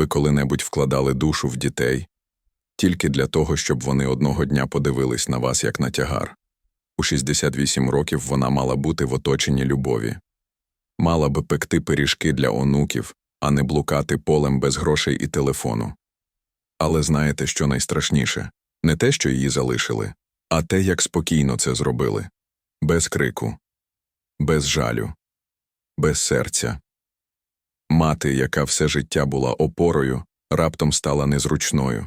Ви коли-небудь вкладали душу в дітей тільки для того, щоб вони одного дня подивились на вас як на тягар. У 68 років вона мала бути в оточенні любові, мала би пекти пиріжки для онуків, а не блукати полем без грошей і телефону. Але знаєте, що найстрашніше не те, що її залишили, а те, як спокійно це зробили без крику, без жалю, без серця. Мати, яка все життя була опорою, раптом стала незручною.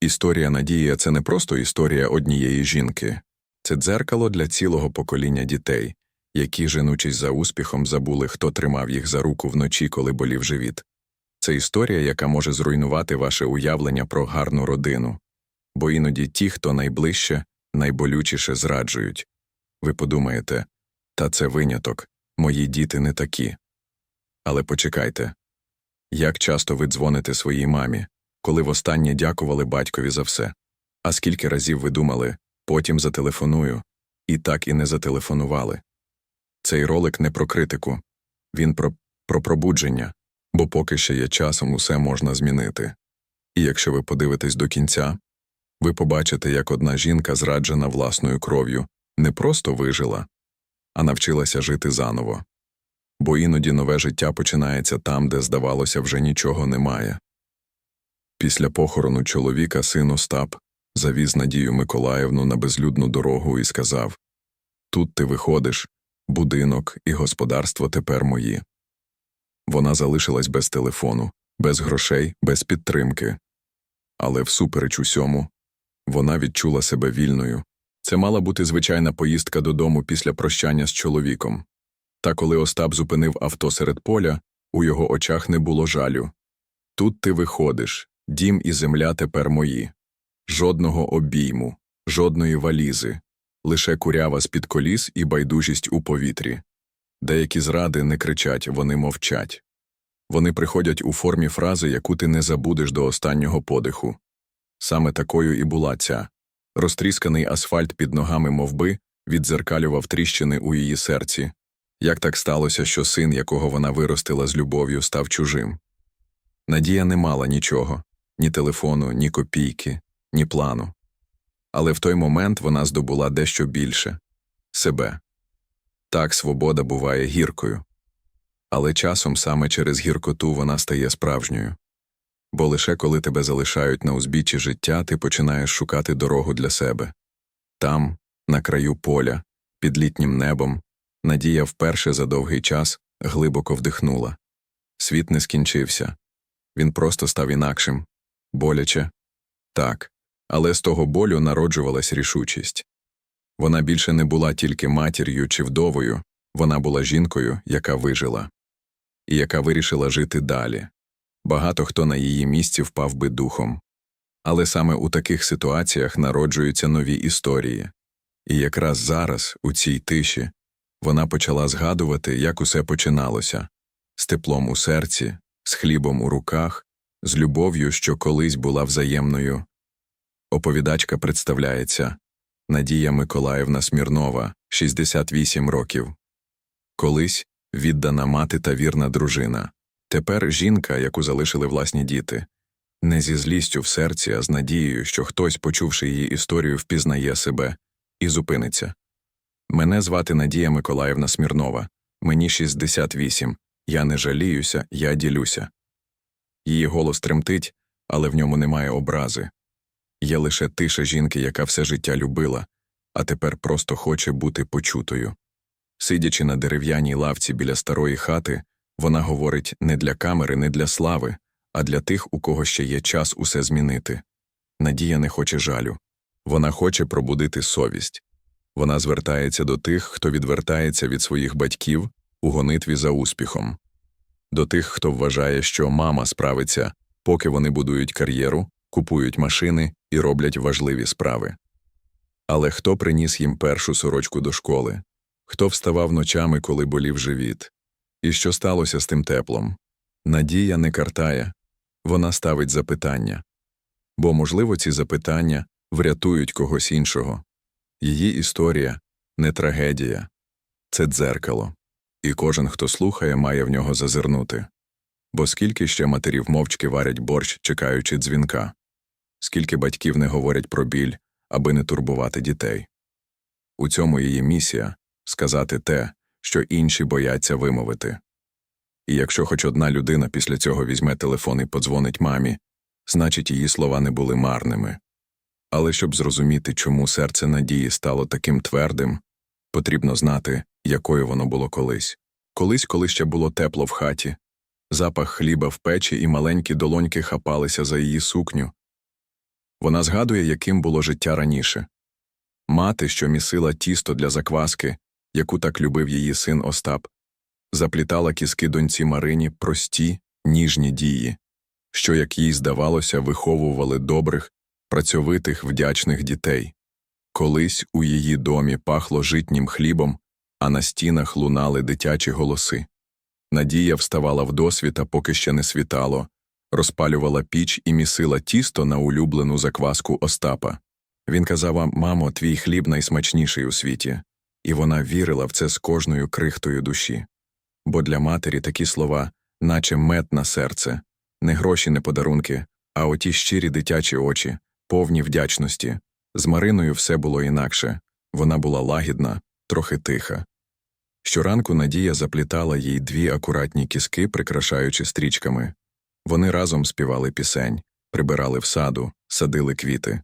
Історія Надія це не просто історія однієї жінки, це дзеркало для цілого покоління дітей, які, женучись за успіхом, забули, хто тримав їх за руку вночі, коли болів живіт. Це історія, яка може зруйнувати ваше уявлення про гарну родину, бо іноді ті, хто найближче, найболючіше зраджують. Ви подумаєте, та це виняток, мої діти не такі. Але почекайте як часто ви дзвоните своїй мамі, коли востаннє дякували батькові за все? А скільки разів ви думали, потім зателефоную, і так і не зателефонували? Цей ролик не про критику, він про, про пробудження, бо поки ще є часом усе можна змінити. І якщо ви подивитесь до кінця, ви побачите, як одна жінка, зраджена власною кров'ю, не просто вижила, а навчилася жити заново. Бо іноді нове життя починається там, де, здавалося, вже нічого немає. Після похорону чоловіка син Остап завіз Надію Миколаївну на безлюдну дорогу і сказав Тут ти виходиш, будинок і господарство тепер мої. Вона залишилась без телефону, без грошей, без підтримки. Але всупереч усьому, вона відчула себе вільною. Це мала бути звичайна поїздка додому після прощання з чоловіком. Та коли Остап зупинив авто серед поля, у його очах не було жалю. Тут ти виходиш, дім і земля тепер мої. Жодного обійму, жодної валізи, лише курява з-під коліс і байдужість у повітрі. Деякі зради не кричать, вони мовчать. Вони приходять у формі фрази, яку ти не забудеш до останнього подиху. Саме такою і була ця. Розтрісканий асфальт під ногами мовби віддзеркалював тріщини у її серці. Як так сталося, що син, якого вона виростила з любов'ю, став чужим? Надія не мала нічого ні телефону, ні копійки, ні плану. Але в той момент вона здобула дещо більше себе. Так свобода буває гіркою. Але часом саме через гіркоту вона стає справжньою. Бо лише коли тебе залишають на узбіччі життя, ти починаєш шукати дорогу для себе. Там, на краю поля, під літнім небом, Надія вперше за довгий час глибоко вдихнула. Світ не скінчився. Він просто став інакшим. Боляче? Так. Але з того болю народжувалась рішучість. Вона більше не була тільки матір'ю чи вдовою, вона була жінкою, яка вижила, і яка вирішила жити далі. Багато хто на її місці впав би духом. Але саме у таких ситуаціях народжуються нові історії. І якраз зараз, у цій тиші, вона почала згадувати, як усе починалося з теплом у серці, з хлібом у руках, з любов'ю, що колись була взаємною. Оповідачка представляється Надія Миколаївна Смірнова, 68 років. Колись віддана мати та вірна дружина. Тепер жінка, яку залишили власні діти, не зі злістю в серці, а з надією, що хтось, почувши її історію, впізнає себе і зупиниться. Мене звати Надія Миколаївна Смірнова, мені 68, я не жаліюся, я ділюся. Її голос тремтить, але в ньому немає образи. Є лише тиша жінки, яка все життя любила, а тепер просто хоче бути почутою. Сидячи на дерев'яній лавці біля старої хати, вона говорить не для камери, не для слави, а для тих, у кого ще є час усе змінити. Надія не хоче жалю. Вона хоче пробудити совість. Вона звертається до тих, хто відвертається від своїх батьків у гонитві за успіхом, до тих, хто вважає, що мама справиться, поки вони будують кар'єру, купують машини і роблять важливі справи. Але хто приніс їм першу сорочку до школи? Хто вставав ночами, коли болів живіт? І що сталося з тим теплом? Надія не картає, вона ставить запитання. Бо, можливо, ці запитання врятують когось іншого. Її історія не трагедія, це дзеркало, і кожен, хто слухає, має в нього зазирнути. Бо скільки ще матерів мовчки варять борщ, чекаючи дзвінка, скільки батьків не говорять про біль, аби не турбувати дітей. У цьому її місія сказати те, що інші бояться вимовити. І якщо хоч одна людина після цього візьме телефон і подзвонить мамі, значить її слова не були марними. Але щоб зрозуміти, чому серце надії стало таким твердим, потрібно знати, якою воно було колись. Колись, коли ще було тепло в хаті, запах хліба в печі і маленькі долоньки хапалися за її сукню. Вона згадує, яким було життя раніше. Мати, що місила тісто для закваски, яку так любив її син Остап, заплітала кіски доньці Марині прості, ніжні дії, що, як їй здавалося, виховували добрих, працьовитих, вдячних дітей. Колись у її домі пахло житнім хлібом, а на стінах лунали дитячі голоси. Надія вставала вдосвіта, поки ще не світало, розпалювала піч і місила тісто на улюблену закваску Остапа. Він казав, мамо, твій хліб найсмачніший у світі, і вона вірила в це з кожною крихтою душі. Бо для матері такі слова, наче мед на серце, не гроші, не подарунки, а оті щирі дитячі очі, повні вдячності. З Мариною все було інакше вона була лагідна, трохи тиха. Щоранку Надія заплітала їй дві акуратні кіски, прикрашаючи стрічками. Вони разом співали пісень, прибирали в саду, садили квіти.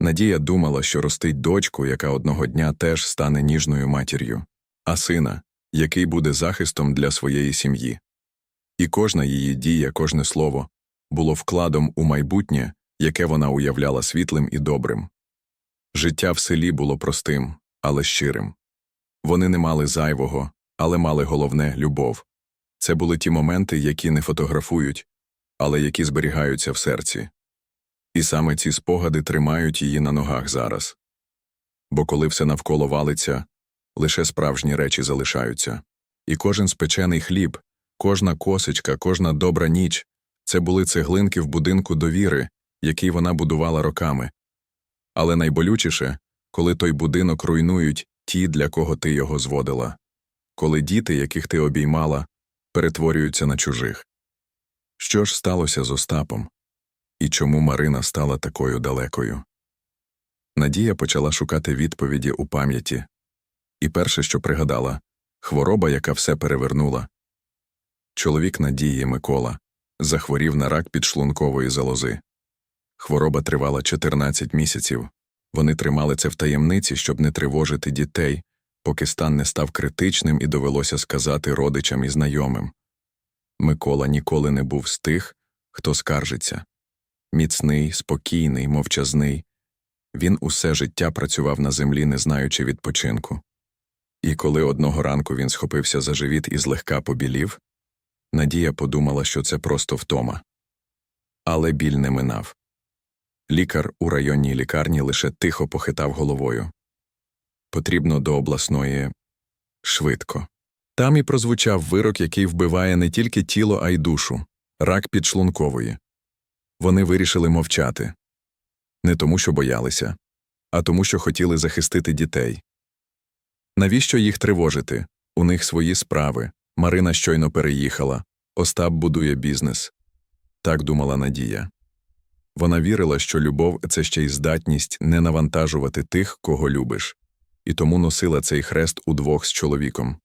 Надія думала, що ростить дочку, яка одного дня теж стане ніжною матір'ю, а сина, який буде захистом для своєї сім'ї. І кожна її дія, кожне слово було вкладом у майбутнє, яке вона уявляла світлим і добрим. Життя в селі було простим, але щирим. Вони не мали зайвого, але мали головне любов. Це були ті моменти, які не фотографують, але які зберігаються в серці. І саме ці спогади тримають її на ногах зараз. Бо коли все навколо валиться, лише справжні речі залишаються. І кожен спечений хліб, кожна косичка, кожна добра ніч це були цеглинки в будинку довіри, який вона будувала роками. Але найболючіше, коли той будинок руйнують ті, для кого ти його зводила, коли діти, яких ти обіймала, перетворюються на чужих. Що ж сталося з Остапом? І чому Марина стала такою далекою? Надія почала шукати відповіді у пам'яті. І перше, що пригадала хвороба, яка все перевернула. Чоловік Надії Микола захворів на рак підшлункової залози. Хвороба тривала 14 місяців. Вони тримали це в таємниці, щоб не тривожити дітей, поки стан не став критичним і довелося сказати родичам і знайомим. Микола ніколи не був з тих, хто скаржиться. Міцний, спокійний, мовчазний. Він усе життя працював на землі, не знаючи відпочинку. І коли одного ранку він схопився за живіт і злегка побілів, Надія подумала, що це просто втома. Але біль не минав. Лікар у районній лікарні лише тихо похитав головою. Потрібно до обласної швидко. Там і прозвучав вирок, який вбиває не тільки тіло, а й душу рак підшлункової. Вони вирішили мовчати не тому, що боялися, а тому, що хотіли захистити дітей. Навіщо їх тривожити? У них свої справи. Марина щойно переїхала, Остап будує бізнес. Так думала Надія. Вона вірила, що любов це ще й здатність не навантажувати тих, кого любиш, і тому носила цей хрест удвох з чоловіком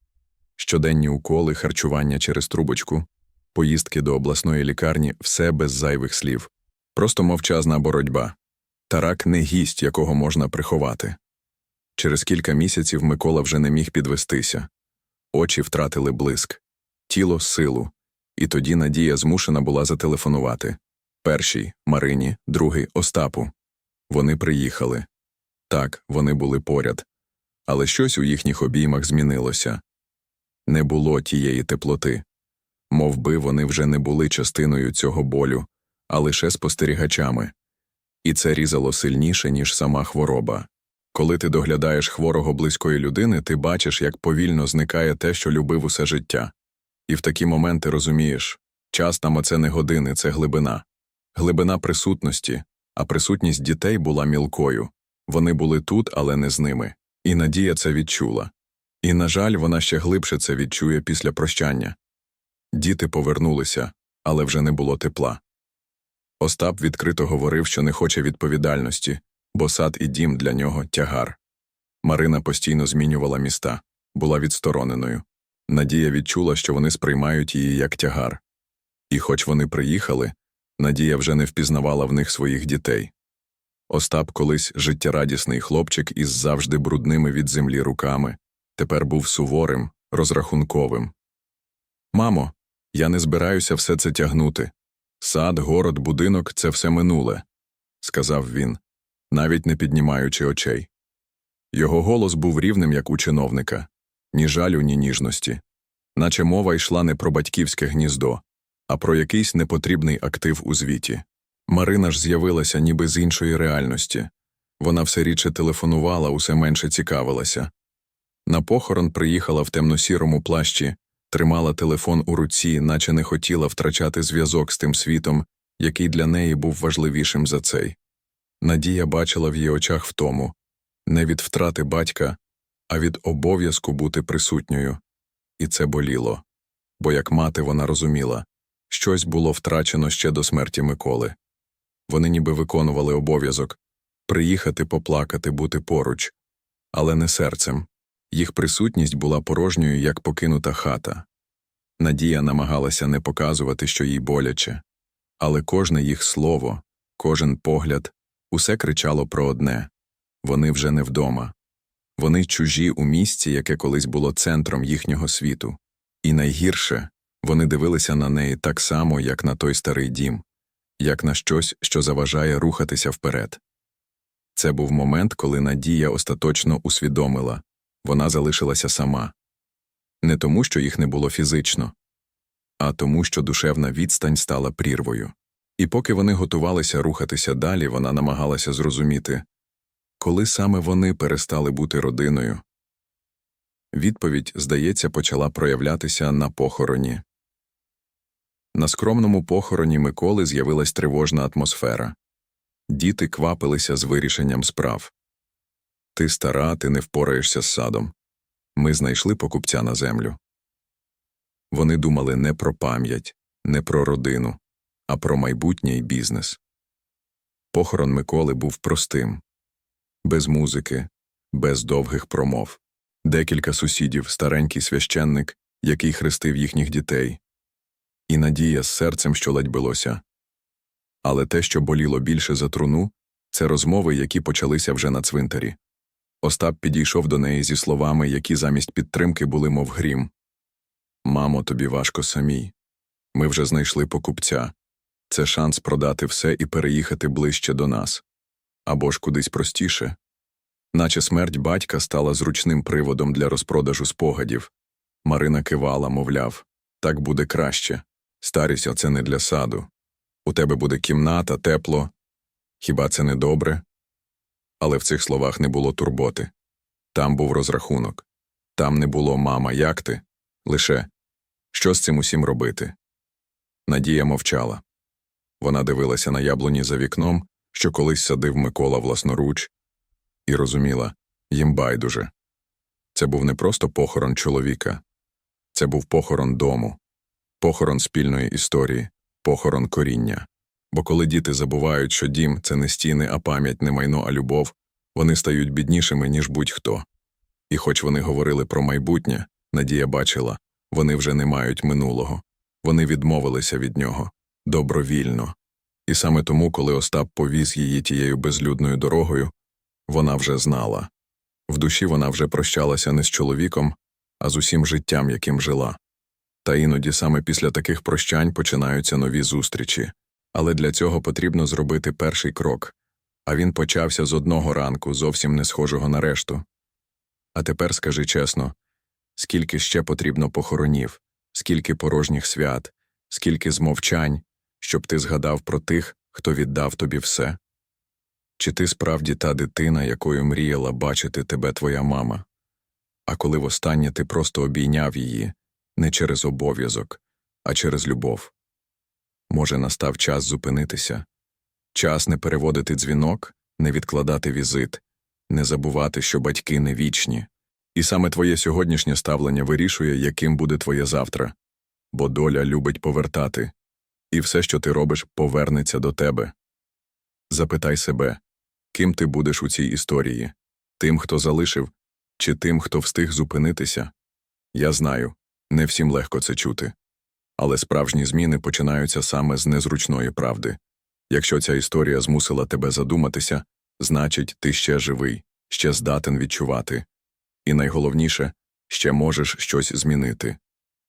щоденні уколи, харчування через трубочку, поїздки до обласної лікарні, все без зайвих слів, просто мовчазна боротьба. Тарак не гість, якого можна приховати. Через кілька місяців Микола вже не міг підвестися. Очі втратили блиск, тіло силу, і тоді Надія змушена була зателефонувати. Перший Марині, другий Остапу. Вони приїхали. Так, вони були поряд. Але щось у їхніх обіймах змінилося не було тієї теплоти, Мов би вони вже не були частиною цього болю, а лише спостерігачами. І це різало сильніше, ніж сама хвороба. Коли ти доглядаєш хворого близької людини, ти бачиш, як повільно зникає те, що любив усе життя. І в такі моменти розумієш час там це не години, це глибина. Глибина присутності, а присутність дітей була мілкою. Вони були тут, але не з ними. І Надія це відчула. І, на жаль, вона ще глибше це відчує після прощання. Діти повернулися, але вже не було тепла. Остап відкрито говорив, що не хоче відповідальності, бо сад і дім для нього тягар. Марина постійно змінювала міста, була відстороненою. Надія відчула, що вони сприймають її як тягар. І хоч вони приїхали, Надія вже не впізнавала в них своїх дітей. Остап колись життєрадісний хлопчик із завжди брудними від землі руками, тепер був суворим, розрахунковим. Мамо, я не збираюся все це тягнути. Сад, город, будинок це все минуле, сказав він, навіть не піднімаючи очей. Його голос був рівним, як у чиновника, ні жалю, ні ніжності, наче мова йшла не про батьківське гніздо, а про якийсь непотрібний актив у звіті. Марина ж з'явилася ніби з іншої реальності. Вона все рідше телефонувала, усе менше цікавилася. На похорон приїхала в темно-сірому плащі, тримала телефон у руці, наче не хотіла втрачати зв'язок з тим світом, який для неї був важливішим за цей. Надія бачила в її очах втому не від втрати батька, а від обов'язку бути присутньою. І це боліло. Бо як мати вона розуміла, щось було втрачено ще до смерті Миколи. Вони ніби виконували обов'язок приїхати поплакати, бути поруч, але не серцем. Їх присутність була порожньою, як покинута хата. Надія намагалася не показувати, що їй боляче, але кожне їх слово, кожен погляд, усе кричало про одне вони вже не вдома. Вони чужі у місці, яке колись було центром їхнього світу. І найгірше вони дивилися на неї так само, як на той старий дім, як на щось, що заважає рухатися вперед. Це був момент, коли Надія остаточно усвідомила вона залишилася сама. Не тому, що їх не було фізично, а тому, що душевна відстань стала прірвою. І поки вони готувалися рухатися далі, вона намагалася зрозуміти, коли саме вони перестали бути родиною. Відповідь, здається, почала проявлятися на похороні. На скромному похороні Миколи з'явилась тривожна атмосфера. Діти квапилися з вирішенням справ. Ти стара, ти не впораєшся з садом. Ми знайшли покупця на землю. Вони думали не про пам'ять, не про родину, а про майбутнє і бізнес. Похорон Миколи був простим без музики, без довгих промов. Декілька сусідів, старенький священник, який хрестив їхніх дітей, і надія з серцем, що ледь билося. Але те, що боліло більше за труну, це розмови, які почалися вже на цвинтарі. Остап підійшов до неї зі словами, які замість підтримки були, мов грім. Мамо, тобі важко самій. Ми вже знайшли покупця. Це шанс продати все і переїхати ближче до нас. Або ж кудись простіше. Наче смерть батька стала зручним приводом для розпродажу спогадів. Марина кивала, мовляв, так буде краще. Старість оце не для саду. У тебе буде кімната, тепло. Хіба це не добре? Але в цих словах не було турботи. Там був розрахунок. Там не було мама, як ти? Лише що з цим усім робити? Надія мовчала. Вона дивилася на яблуні за вікном, що колись садив Микола власноруч, і розуміла їм байдуже. Це був не просто похорон чоловіка, це був похорон дому, похорон спільної історії, похорон коріння. Бо коли діти забувають, що дім це не стіни, а пам'ять, не майно, а любов, вони стають біднішими, ніж будь-хто. І хоч вони говорили про майбутнє, Надія бачила, вони вже не мають минулого, вони відмовилися від нього добровільно. І саме тому, коли Остап повіз її тією безлюдною дорогою, вона вже знала в душі вона вже прощалася не з чоловіком, а з усім життям, яким жила. Та іноді саме після таких прощань починаються нові зустрічі, але для цього потрібно зробити перший крок, а він почався з одного ранку, зовсім не схожого на решту. А тепер скажи чесно скільки ще потрібно похоронів, скільки порожніх свят, скільки змовчань, щоб ти згадав про тих, хто віддав тобі все? Чи ти справді та дитина, якою мріяла бачити тебе твоя мама? А коли востаннє ти просто обійняв її не через обов'язок, а через любов? Може, настав час зупинитися, час не переводити дзвінок, не відкладати візит, не забувати, що батьки не вічні. І саме твоє сьогоднішнє ставлення вирішує, яким буде твоє завтра, бо доля любить повертати І все, що ти робиш, повернеться до тебе. Запитай себе, ким ти будеш у цій історії тим, хто залишив, чи тим, хто встиг зупинитися? Я знаю, не всім легко це чути. Але справжні зміни починаються саме з незручної правди. Якщо ця історія змусила тебе задуматися, значить, ти ще живий, ще здатен відчувати. І найголовніше, ще можеш щось змінити.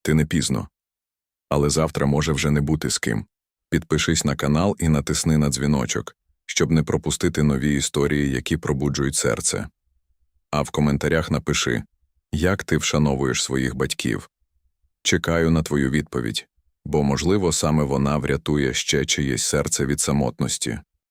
Ти не пізно. Але завтра може вже не бути з ким. Підпишись на канал і натисни на дзвіночок, щоб не пропустити нові історії, які пробуджують серце. А в коментарях напиши, як ти вшановуєш своїх батьків. Чекаю на твою відповідь, бо, можливо, саме вона врятує ще чиєсь серце від самотності.